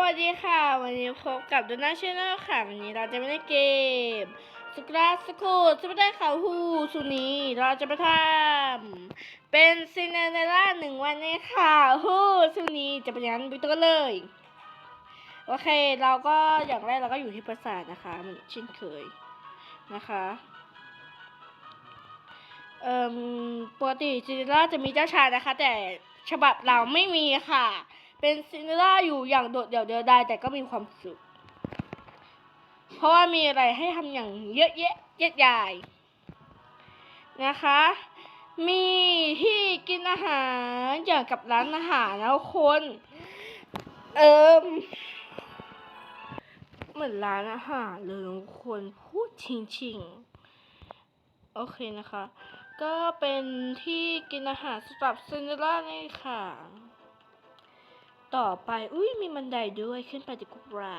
วัสดีค่ะ วันนี้พบกับดูน่าชแนลค่ะ วันนี้เราจะไม่ได้เกมสกราสกูจะไม่ได้ข่าวฮูสุนี้เราจะไปทำเป็นซินเนอเรลล่าหนึ่งวันในข่าวฮูสุนี้จะเป็นยังไงไปตัวเลย โอเค เราก็อย่างแรกเราก็อยู่ที่ปราสาทนะคะเหมือนเช่นเคยนะคะเอ่มปกติซินเนอเรลล่าจะมีเจ้าชายนะคะ แต่ฉบับเราไม่มีค่ะ เป็นซินเดอเรล่าอยู่อย่างโดดเดี่ยวเดียวดายแต่ก็มีความสุข เพราะว่ามีอะไรให้ทำอย่างเยอะแยะเยอะใหญ่นะคะ มีที่กินอาหารอย่างกับร้านอาหารแล้วคน เอิมเหมือนร้านอาหารเลยทุกคนพูดจริงๆโอเคนะคะ ก็เป็นที่กินอาหารสำหรับซินเดอเรล่านี่ค่ะ ต่อไป อุ้ยมีบันไดด้วยขึ้นไปดีกว่า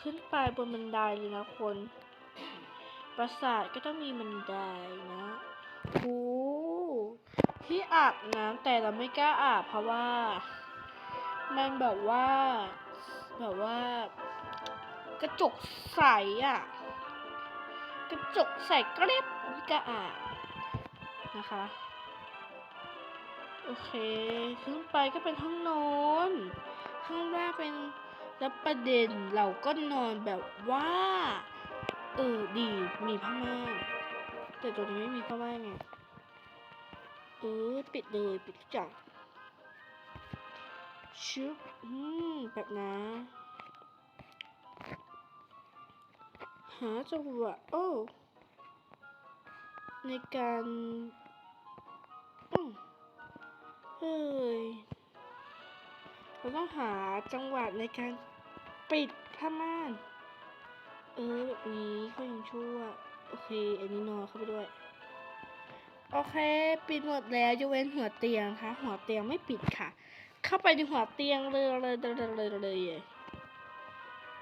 ขึ้นไปบนบันไดเลยนะคน ปราสาทก็ต้องมีบันไดนะโอ้ที่อาบน้ำแต่เราไม่กล้าอาบเพราะว่า มันแบบว่าแบบว่า กระจกใสอะกระจกใสเกล็บไม่กล้าอาบนะคะ โอเคขึ้นไปก็เป็นห้องนอนข้างล่างเป็นแล้วประเด็นเราก็นอนแบบว่า เออดีมีผ้าม่านแต่ตัวนี้ไม่มีผ้าม่านไงเออปิดเลยปิดทุกอย่างชุบอืมแบบนะหาจังหวะโอ้ในการ เฮ้ยเราต้องหาจังหวะในการปิดผ้าม่าน เออแบบนี้ก็ยังชั่ว โอเค อันนี้นอนเข้าไปด้วย โอเค ปิดหมดแล้วยกเว้นหัวเตียงค่ะ หัวเตียงไม่ปิดค่ะ เข้าไปในหัวเตียงเลยเลยเลยเลยเลย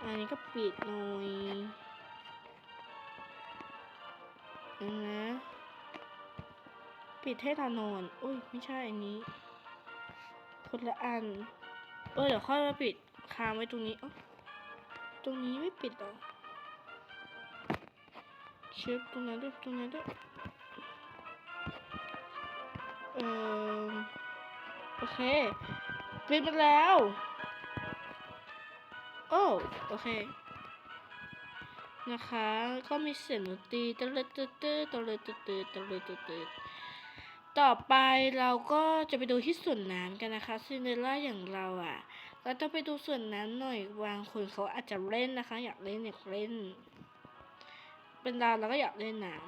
อันนี้ก็ปิดหน่อยนะ ปิดให้เรานอน อุ้ย ไม่ใช่อันนี้ คนละอัน เออเดี๋ยวค่อยมาปิดค้างไว้ตรงนี้เอ้าตรงนี้ไม่ปิดหรอเชฟตรงนั้นด้วยตรงนั้นด้วยเออโอเคปิดมาแล้วโอ้โอเคนะคะก็มีเสียงดนตรีตะเลตืดตืดตะเลตืดตืดตะเลตืดตืด ต่อไปเราก็จะไปดูที่ส่วนน้ำกันนะคะซินเดอเรลล่าอย่างเราอะเราต้องไปดูส่วนน้ำหน่อยบางคนเขาอาจจะเล่นนะคะ อยากเล่นอยากเล่น เป็นเราเราก็อยากเล่นน้ำ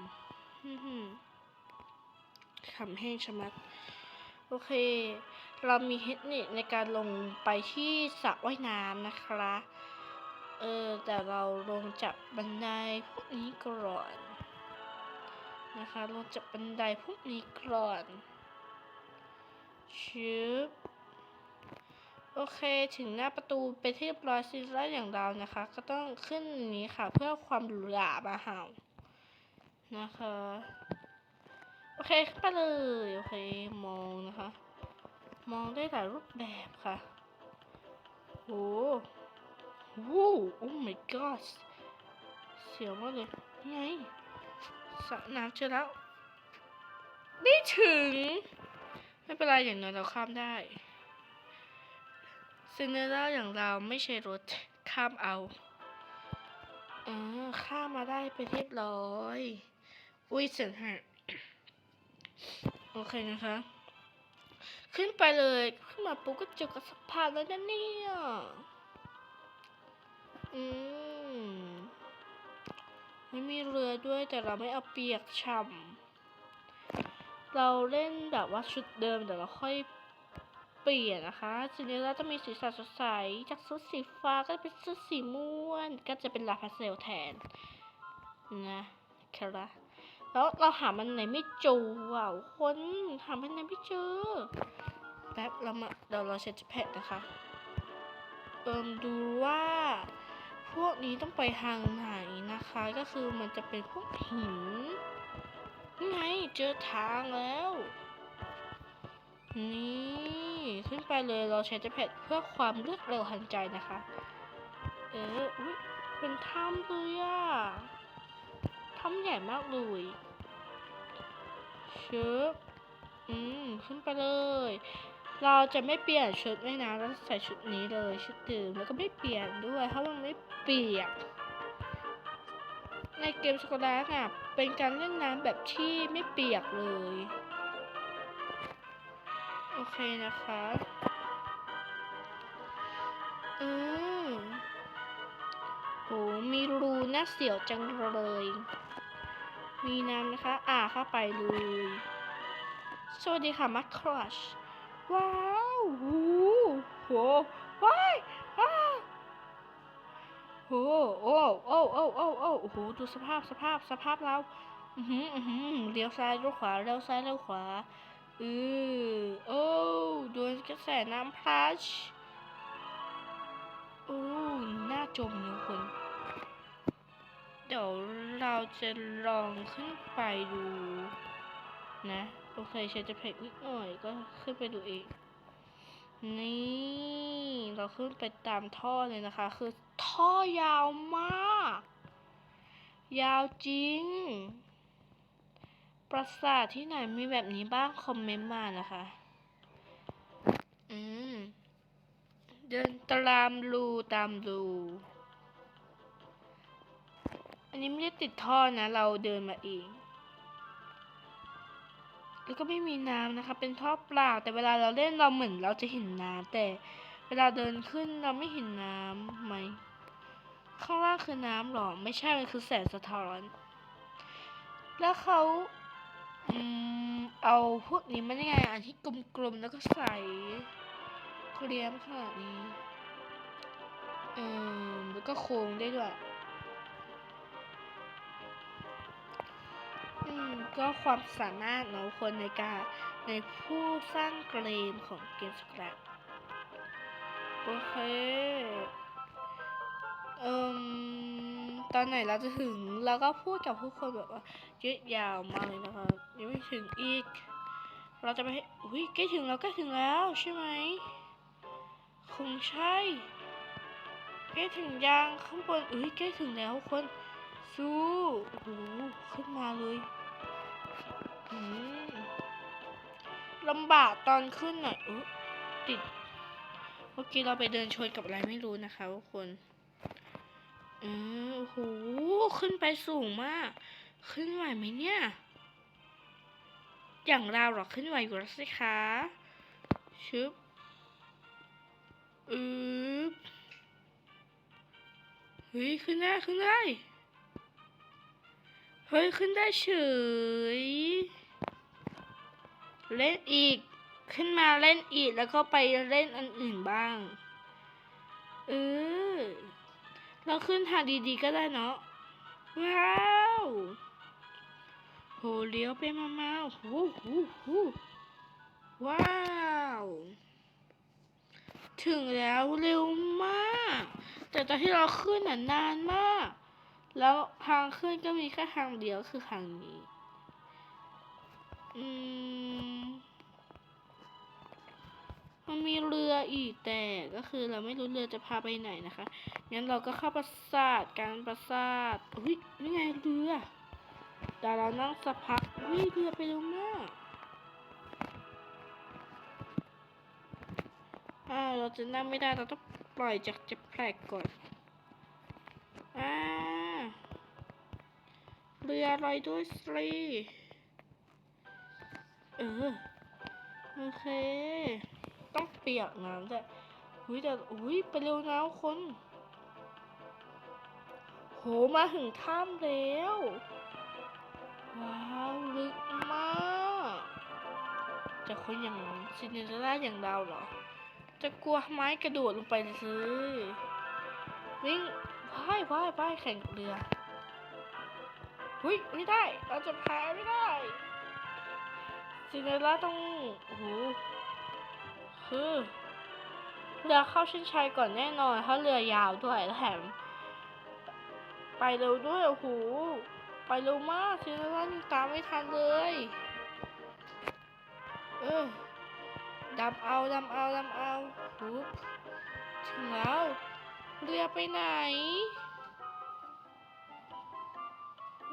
ขำแห้งชะมัด โอเค เรามีเทคนิคในการลงไปที่สระว่ายน้ำนะคะ เออแต่เราลงจากบันไดพวกนี้ก่อน นะคะลงจากบันไดพวกนี้ก่อนชึบโอเคถึงหน้าประตูเป็นที่เรียบร้อยซิลล่าอย่างเรานะคะ ก็ต้องขึ้นนี้ค่ะ เพื่อความหรูหรามาเห่านะคะโอเคขึ้นไปเลยโอเคมองนะคะ มองได้หลายรูปแบบค่ะโอ้โหโอ้ my god เสียวมากเลยนี่ไง สระน้ำเจอแล้ว ไม่ถึง ไม่เป็นไรอย่างน้อยเราข้ามได้ซินเดอเรลล่าอย่างเราไม่ใช่รถข้ามเอาอ่าข้ามมาได้ไปเรียบร้อย อุ้ยเสียงหักโอเคนะคะ ขึ้นไปเลย ขึ้นมาปุ๊บก็เจอกับสะพานแล้วนะเนี่ย อืม ไม่มีเรือด้วยแต่เราไม่เอาเปียกช่ำเราเล่นแบบว่าชุดเดิมแต่เราค่อยเปลี่ยนนะคะทีนี้เราจะมีสีสันสดใส จากชุดสีฟ้าก็เป็นชุดสีม่วงก็จะเป็นลาพาเซลแทน นะครับแล้วเราหามันไหนไม่เจอว่ะคนหามันไหนไม่เจอ แป๊บเรามาเดี๋ยวเราเช็ดแพดนะคะ เอิมดูว่า พวกนี้ต้องไปทางไหนนะคะ ก็คือมันจะเป็นพวกหินนี่ไงเจอทางแล้ว นี่ขึ้นไปเลยเราใช้จ็ตแพ็คเพื่อความรวดเร็วทันใจนะคะ เอออุ้ยเป็นถ้ำเลยอะถ้ำใหญ่มากเลยเชิบอืม ขึ้นไปเลย เราจะไม่เปลี่ยนชุดไม่นะเราใส่ชุดนี้เลยชุดเดิมแล้วก็ไม่เปลี่ยนด้วยเพราะมันไม่เปียกในเกมสกอตแลนด์อะเป็นการเล่นน้ำแบบที่ไม่เปียกเลย โอเคนะคะอืมโหมีรูน่าเสียวจังเลย มีน้ำนะคะ อ่าเข้าไปเลย สวัสดีค่ะ มัคครัช ว้าวโหโหว้ายว้าโหโอ้โอ้โอ้โอ้โอ้โอ้โหดูสภาพสภาพสภาพเราอือหืออือหือเลี้ยวซ้ายเลี้ยวขวาเลี้ยวซ้ายเลี้ยวขวาเออโอ้โดนกระแสน้ำพัชโอ้หน่าจมเลยคุณเดี๋ยวเราจะลองขึ้นไปดูนะ โอเคใช้จะเพกนิดหน่อยก็ขึ้นไปดูเองนี่เราขึ้นไปตามท่อเลยนะคะ คือท่อยาวมาก ยาวจริง ปราสาทที่ไหนมีแบบนี้บ้างคอมเมนต์มานะคะ อืม เดินตามรูตามรูอันนี้ไม่ได้ติดท่อนะ เราเดินมาเอง แล้วก็ไม่มีน้ำนะคะ เป็นท่อเปล่า แต่เวลาเราเล่นเราเหมือนเราจะเห็นน้ำแต่เวลาเดินขึ้นเราไม่เห็นน้ำไหมข้างล่างคือน้ำหรอ ไม่ใช่มันคือแสงสะท้อน แล้วเขาอเอาพวกนี้มันยังไงอันที่กลมๆแล้วก็ใส่เกลียมขนาดนี้ เออแล้วก็โค้งได้ด้วย ก็ความสามารถเนาะคนในการในผู้สร้างเกมของเกมสแครปโอเคเอ่มตอนไหนเราจะถึงเราก็พูดกับผู้คนแบบว่ายืดยาวมากเลยนะคะยังไม่ถึงอีก เราจะไปให้อุ้ยใกล้ถึงแล้วใกล้ถึงแล้วใช่ไหมคงใช่ใกล้ถึงยังข้างบนอุ้ยใกล้ถึงแล้วคนสู้โอ้โหขึ้นมาเลย ลำบากตอนขึ้นหน่อยอติด เมื่อกี้เราไปเดินชนกับอะไรไม่รู้นะคะทุกคน อืมโอ้โห ขึ้นไปสูงมาก ขึ้นไหวไหมเนี่ย อย่างเราหรอ ขึ้นไหวอยู่แล้วสิคะ ชึบอืบเฮ้ย ขึ้นได้ ขึ้นได้ เฮ้ย ขึ้นได้เฉย เล่นอีก ขึ้นมาเล่นอีกแล้วก็ไปเล่นอันอื่นบ้าง เออ เราขึ้นทางดีๆก็ได้เนาะ ว้าวโหเลี้ยวไปมามาโหโหโหว้าว ถึงแล้วเร็วมาก แต่ตอนที่เราขึ้นน่ะนานมาก แล้วทางขึ้นก็มีแค่ทางเดียวคือทางนี้ อืม มันมีเรืออีกแต่ก็คือเราไม่รู้เรือจะพาไปไหนนะคะ งั้นเราก็เข้าปราสาทกันปราสาทอุ้ยนี่ไงเรือ แต่เรานั่งสักพักอุ้ยเรือไปเร็วมากอ่าเราจะนั่งไม่ได้เราต้องปล่อยจากจะแปลกก่อนอ่าเรือลอยด้วยสิเออ โอเค ต้องเปียกน้ำด้วยอุ้ยแต่อุ้ยไปเร็วนะคน โหมาถึงถ้ำแล้ว ว้าวลึกมากจะคนอย่างซินเดอเรลล่าอย่างเราเหรอ จะกลัวไม้กระโดดลงไปเลยวิ่งว่ายว่ายว่ายแข่งเรือหุ้ยไม่ได้ เราจะแพายไม่ได้ซินเดอเรลล่าต้องโอ้โห คือ เรือเข้าเส้นชัยก่อนแน่นอนเพราะเรือยาวด้วยแถมไปเร็วด้วยโอ้โหไปเร็วมากซินเดอเรลล่ายังตามไม่ทันเลย เออโอดำเอาดำเอาดำเอาปุ๊บถึงแล้วเรือไปไหน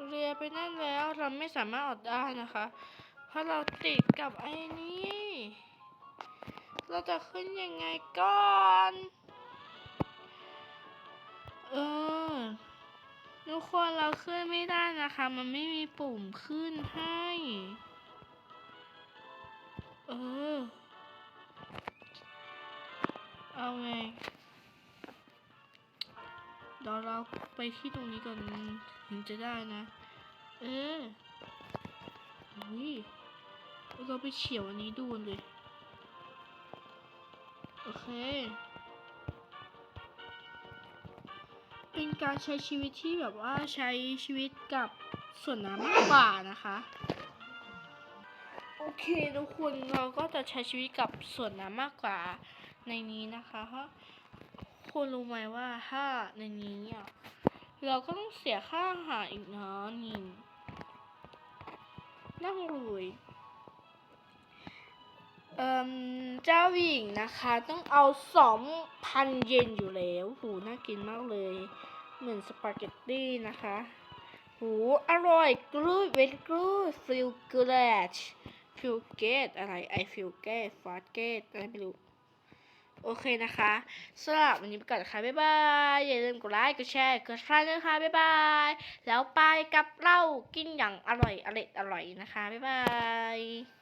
เรือไปนั่นแล้วเราไม่สามารถออกได้นะคะ เพราะเราติดกับไอ้นี่ เราจะขึ้นยังไงก่อนเออทุกคนเราขึ้นไม่ได้นะคะ มันไม่มีปุ่มขึ้นให้ เออ เอาไงเดี๋ยวเราไปที่ตรงนี้ก่อนถึงจะได้นะ เอออุ้ยเราไปเฉียวอันนี้ดูเลย อเค เป็นการใช้ชีวิตที่แบบว่าใช้ชีวิตกับส่วนน้ำมากกว่านะคะ โอเคทุกคนเราก็จะใช้ชีวิตกับส่วนน้ำมากกว่าในนี้นะคะเพราะคุณรู้ไหมว่าถ้าในนี้อะเราก็ต้องเสียค่าอาหารอีกเนาะนี่นั่งรวย เอ่มเจ้าหญิงนะคะ ต้องเอาสองพันเยนอยู่แล้วหูน่ากินมากเลย เหมือนสปาเกตตี้นะคะหูอร่อยกรูดเวทกรูดฟิลกูดฟิลเกตอะไรไอฟิลเกตฟาสเกตอะไรไม่รู้โอเคนะคะสำหรับวันนี้ไปก่อนนะคะบ๊ายบาย อย่าลืมกดไลค์ กดแชร์ กดซับนะคะบ๊ายบาย แล้วไปกับเรากินอย่างอร่อยอร่อยอร่อยนะคะ บ๊ายบาย